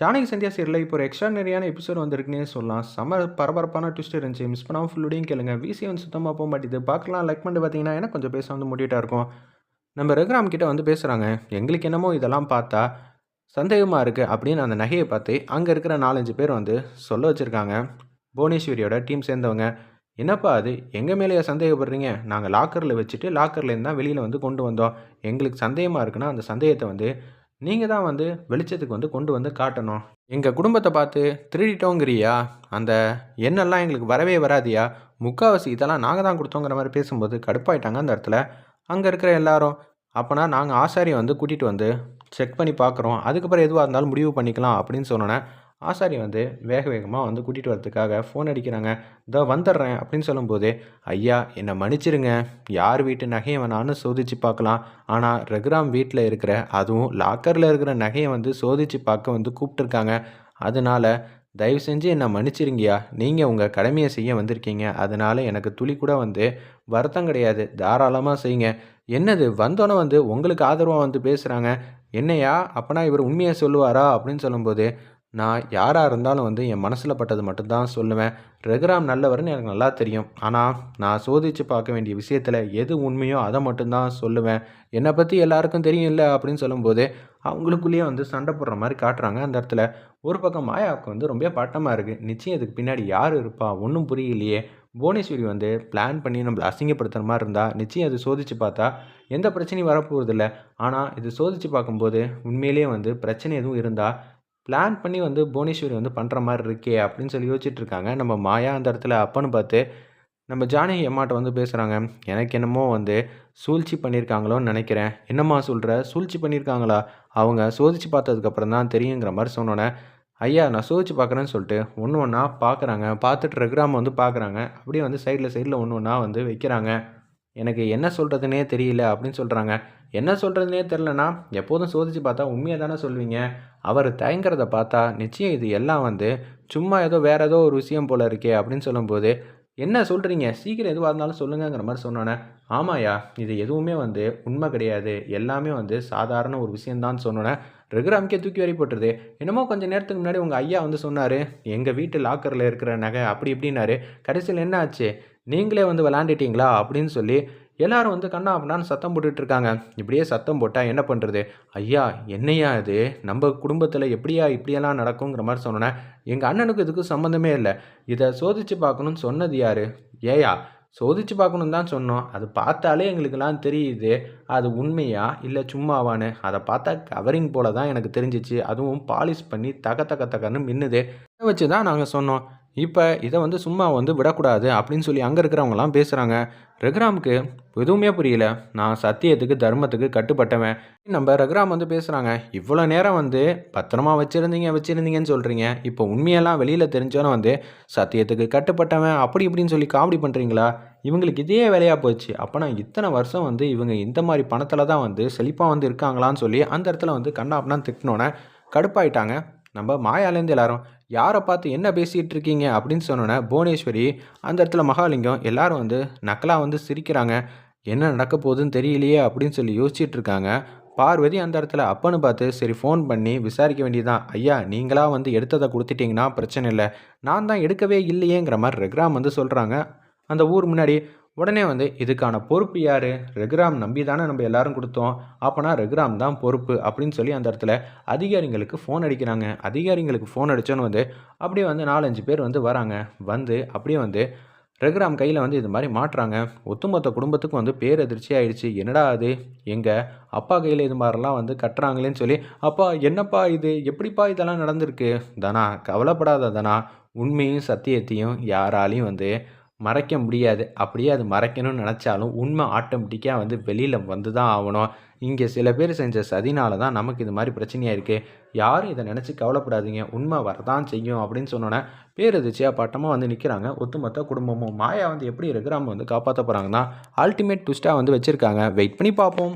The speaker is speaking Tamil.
ஜானகி சந்தியா சீரில் இப்போ ஒரு எக்ஸ்ட்ரானரியான எபிசோட் வந்திருக்குன்னே சொல்லலாம். செம பரபரப்பான ட்விஸ்ட் இருந்துச்சு. மிஸ் பண்ணாமல் ஃபுல்லுடையும் கேளுங்க. விசி வந்து சுத்தமாக போக மாட்டேது பார்க்கலாம். லைக் பண்ணிட்டு பார்த்தீங்கன்னா எனக்கு கொஞ்சம் பேச வந்து முடிவிட்டாக இருக்கும். நம்ம ரகுராம் கிட்டே வந்து பேசுகிறாங்க எங்களுக்கு என்னமோ இதெல்லாம் பார்த்தா சந்தேகமாக இருக்குது அப்படின்னு அந்த நகையை பார்த்து அங்கே இருக்கிற நாலஞ்சு பேர் வந்து சொல்ல வச்சுருக்காங்க. புவனேஸ்வரியோட டீம் சேர்ந்தவங்க. என்னப்பா அது? எங்கள் மேலேயே சந்தேகப்படுறீங்க? நாங்கள் லாக்கரில் வச்சுட்டு லாக்கர்லேருந்து தான் வெளியில் வந்து கொண்டு வந்தோம். எங்களுக்கு சந்தேகமாக இருக்குன்னா அந்த சந்தேகத்தை வந்து நீங்கள் தான் வந்து வெளிச்சத்துக்கு வந்து கொண்டு வந்து காட்டணும். எங்கள் குடும்பத்தை பார்த்து திருடிட்டோங்கிறியா? அந்த எண்ணெல்லாம் எங்களுக்கு வரவே வராதியா? முக்கால்வாசி இதெல்லாம் நாங்கள் தான் கொடுத்தோங்கிற மாதிரி பேசும்போது கடுப்பாயிட்டாங்க அந்த இடத்துல. அங்கே இருக்கிற எல்லாரும் அப்போனா நாங்கள் ஆசாரியை வந்து கூட்டிகிட்டு வந்து செக் பண்ணி பார்க்குறோம். அதுக்கப்புறம் எதுவாக இருந்தாலும் முடிவு பண்ணிக்கலாம் அப்படின்னு சொன்னோன்னே ஆசாரி வந்து வேக வேகமாக வந்து கூட்டிகிட்டு வரதுக்காக ஃபோன் அடிக்கிறாங்க. இதோ வந்துடுறேன் அப்படின்னு சொல்லும்போது ஐயா என்னை மன்னிச்சிருங்க. யார் வீட்டு நகையை வேணாலும் சோதித்து பார்க்கலாம். ஆனால் ரகுராம் வீட்டில் இருக்கிற அதுவும் லாக்கரில் இருக்கிற நகையை வந்து சோதித்து பார்க்க வந்து கூப்பிட்டுருக்காங்க. அதனால் தயவு செஞ்சு என்னை மன்னிச்சிருங்கயா நீங்கள் உங்கள் கடமையை செய்ய வந்திருக்கீங்க. அதனால் எனக்கு துளி கூட வந்து வருத்தம் கிடையாது. தாராளமாக செய்யுங்க. என்னது? வந்தோன்னே வந்து உங்களுக்கு ஆதரவாக வந்து பேசுகிறாங்க என்னையா அப்போனா இவர் உண்மையை சொல்லுவாரா? அப்படின்னு சொல்லும்போது நான் யாராக இருந்தாலும் வந்து என் மனசில் பட்டது மட்டும்தான் சொல்லுவேன். ரகுராம் நல்லவர்னு எனக்கு நல்லா தெரியும். ஆனால் நான் சோதித்து பார்க்க வேண்டிய விஷயத்தில் எது உண்மையோ அதை மட்டும்தான் சொல்லுவேன். என்னை பற்றி எல்லாருக்கும் தெரியும் இல்லை அப்படின்னு சொல்லும்போது அவங்களுக்குள்ளேயே வந்து சண்டை போடுற மாதிரி காட்டுறாங்க அந்த இடத்துல. ஒரு பக்கம் மாயாவுக்கு வந்து ரொம்ப பட்டமாக இருக்குது நிச்சயம் இதுக்கு பின்னாடி யார் இருப்பா? ஒன்றும் புரியலையே. புவனேஸ்வரி வந்து பிளான் பண்ணி நம்மளை அசிங்கப்படுத்துகிற மாதிரி இருந்தால் நிச்சயம் அது சோதித்து பார்த்தா எந்த பிரச்சனையும் வரப்போகிறதில்ல ஆனால் இது சோதித்து பார்க்கும்போது உண்மையிலேயே வந்து பிரச்சனை எதுவும் இருந்தால் பிளான் பண்ணி வந்து புவனேஸ்வரி வந்து பண்ணுற மாதிரி இருக்கே அப்படின்னு சொல்லி யோசிச்சுட்டு இருக்காங்க. நம்ம மாயா அந்த இடத்துல அப்பன்னு பார்த்து நம்ம ஜானகி அம்மாட்ட வந்து பேசுகிறாங்க எனக்கு என்னமோ வந்து சூழ்ச்சி பண்ணியிருக்காங்களோன்னு நினைக்கிறேன். என்னம்மா சொல்கிற சூழ்ச்சி பண்ணியிருக்காங்களா அவங்க சோதித்து பார்த்ததுக்கப்புறம் தான் தெரியுங்கிற மாதிரி சொன்னோன்னே ஐயா நான் சோதிச்சு பார்க்குறேன்னு சொல்லிட்டு ஒன்று ஒன்றா பார்க்குறாங்க பார்த்துட்டு ரெக்ராம் வந்து பார்க்குறாங்க அப்படியே வந்து சைடில் சைடில் ஒன்று ஒன்றா வந்து வைக்கிறாங்க. எனக்கு என்ன சொல்கிறதுனே தெரியல அப்படின்னு சொல்கிறாங்க என்ன சொல்கிறதுனே தெரிலனா எப்போதும் சோதித்து பார்த்தா உண்மையை தானே சொல்வீங்க. அவர் தயங்குறத பார்த்தா நிச்சயம் இது எல்லாம் வந்து சும்மா ஏதோ வேறு ஏதோ ஒரு விஷயம் போல் இருக்கே அப்படின்னு சொல்லும்போது என்ன சொல்கிறீங்க சீக்கிரம் எதுவாக இருந்தாலும் சொல்லுங்கிற மாதிரி சொன்னோன்னே ஆமாயா இது எதுவுமே வந்து உண்மை கிடையாது. எல்லாமே வந்து சாதாரண ஒரு விஷயந்தான் சொன்னோன்னே ரகுராம்கே தூக்கி வரி போட்டுருது. என்னமோ கொஞ்சம் நேரத்துக்கு முன்னாடி உங்கள் ஐயா வந்து சொன்னார் எங்கள் வீட்டு லாக்கரில் இருக்கிற நகை அப்படி இப்படின்னாரு. கடைசியில் என்ன ஆச்சு? நீங்களே வந்து விளாண்டுட்டீங்களா? அப்படின்னு சொல்லி எல்லாரும் வந்து கண்ணா அப்படின்னு சத்தம் போட்டுட்ருக்காங்க. இப்படியே சத்தம் போட்டால் என்ன பண்ணுறது ஐயா என்னையா இது? நம்ம குடும்பத்தில் எப்படியா இப்படியெல்லாம் நடக்குங்கிற மாதிரி சொன்னோன்னே எங்கள் அண்ணனுக்கு இதுக்கு சம்மந்தமே இல்லை. இதை சோதித்து பார்க்கணும்னு சொன்னது யார்? ஏயா சோதித்து பார்க்கணும் தான் சொன்னோம். அது பார்த்தாலே எங்களுக்கெல்லாம் தெரியுது. அது உண்மையா இல்லை சும்மாவான்னு? அதை பார்த்தா கவரிங் போல தான் எனக்கு தெரிஞ்சிச்சு. அதுவும் பாலிஷ் பண்ணி தக தக தகன்னு மின்னுது. வச்சு தான் நாங்கள் சொன்னோம். இப்போ இதை வந்து சும்மா வந்து விடக்கூடாது அப்படின்னு சொல்லி அங்கே இருக்கிறவங்களாம் பேசுகிறாங்க ரகுராமுக்கு எதுவுமே புரியல. நான் சத்தியத்துக்கு தர்மத்துக்கு கட்டுப்பட்டவன். நம்ம ரகுராம் வந்து பேசுகிறாங்க இவ்வளோ நேரம் வந்து பத்திரமா வச்சுருந்தீங்க வச்சுருந்தீங்கன்னு சொல்கிறீங்க இப்போ உண்மையெல்லாம் வெளியில் தெரிஞ்சோன்னு வந்து சத்தியத்துக்கு கட்டுப்பட்டவன் அப்படி இப்படின்னு சொல்லி காமெடி பண்ணுறீங்களா இவங்களுக்கு இதே வேலையாக போச்சு. அப்போனா இத்தனை வருஷம் வந்து இவங்க இந்த மாதிரி பணத்தில் தான் வந்து செழிப்பாக வந்து இருக்காங்களான்னு சொல்லி அந்த இடத்துல வந்து கண்ணா அப்படின்னா திட்டினோன்னே கடுப்பாயிட்டாங்க. நம்ம மாயாலேருந்து எல்லாரும் யாரை பார்த்து என்ன பேசிகிட்டு இருக்கீங்க அப்படின்னு சொன்னோன்னே புவனேஸ்வரி அந்த இடத்துல மகாலிங்கம் எல்லாரும் வந்து நக்கலாக வந்து சிரிக்கிறாங்க. என்ன நடக்க போகுதுன்னு தெரியலையே அப்படின்னு சொல்லி யோசிச்சுட்டு இருக்காங்க பார்வதி அந்த இடத்துல அப்பன்னு பார்த்து சரி ஃபோன் பண்ணி விசாரிக்க வேண்டியதான் ஐயா நீங்களாக வந்து எடுத்ததை கொடுத்துட்டிங்கன்னா பிரச்சனை இல்லை. நான் தான் எடுக்கவே இல்லையேங்கிற மாதிரி ரெக்ராம் வந்து சொல்கிறாங்க அந்த ஊர் முன்னாடி உடனே வந்து இதுக்கான பொறுப்பு யார்? ரெகுராம் நம்பி தானே நம்ம எல்லாரும் கொடுத்தோம். அப்போனா ரெகுராம் தான் பொறுப்பு அப்படின்னு சொல்லி அந்த இடத்துல அதிகாரிங்களுக்கு ஃபோன் அடிக்கிறாங்க. அதிகாரிங்களுக்கு ஃபோன் அடித்தோன்னு வந்து அப்படியே வந்து நாலஞ்சு பேர் வந்து வராங்க. வந்து அப்படியே வந்து ரகுராம் கையில் வந்து இது மாதிரி மாட்டுறாங்க. ஒட்டுமொத்த குடும்பத்துக்கும் வந்து பேரதிர்ச்சி ஆயிடுச்சு. என்னடா அது எங்கள் அப்பா கையில் இது மாதிரிலாம் வந்து கட்டுறாங்களேன்னு சொல்லி அப்பா என்னப்பா இது? எப்படிப்பா இதெல்லாம் நடந்திருக்கு? தனா கவலைப்படாத தனா உண்மையும் சத்தியத்தையும் யாராலையும் வந்து மறைக்க முடியாது. அப்படியே அது மறைக்கணும்னு நினச்சாலும் உண்மை ஆட்டோமேட்டிக்காக வந்து வெளியில் வந்து தான் ஆகணும். இங்கே சில பேர் செஞ்ச சதினால தான் நமக்கு இது மாதிரி பிரச்சனையாக இருக்குது யாரும் இதை நினச்சி கவலைப்படாதீங்க. உண்மை வரதான் செய்யும் அப்படின்னு சொன்னோன்னே பேரதிர்ச்சியாக பாட்டமாக வந்து நிற்கிறாங்க ஒத்துமொத்த குடும்பமும் மாயா வந்து எப்படி இருக்கிறாம வந்து காப்பாற்ற போகிறாங்கன்னா அல்டிமேட் ட்விஸ்ட்டாக வந்து வச்சுருக்காங்க. வெயிட் பண்ணி பார்ப்போம்.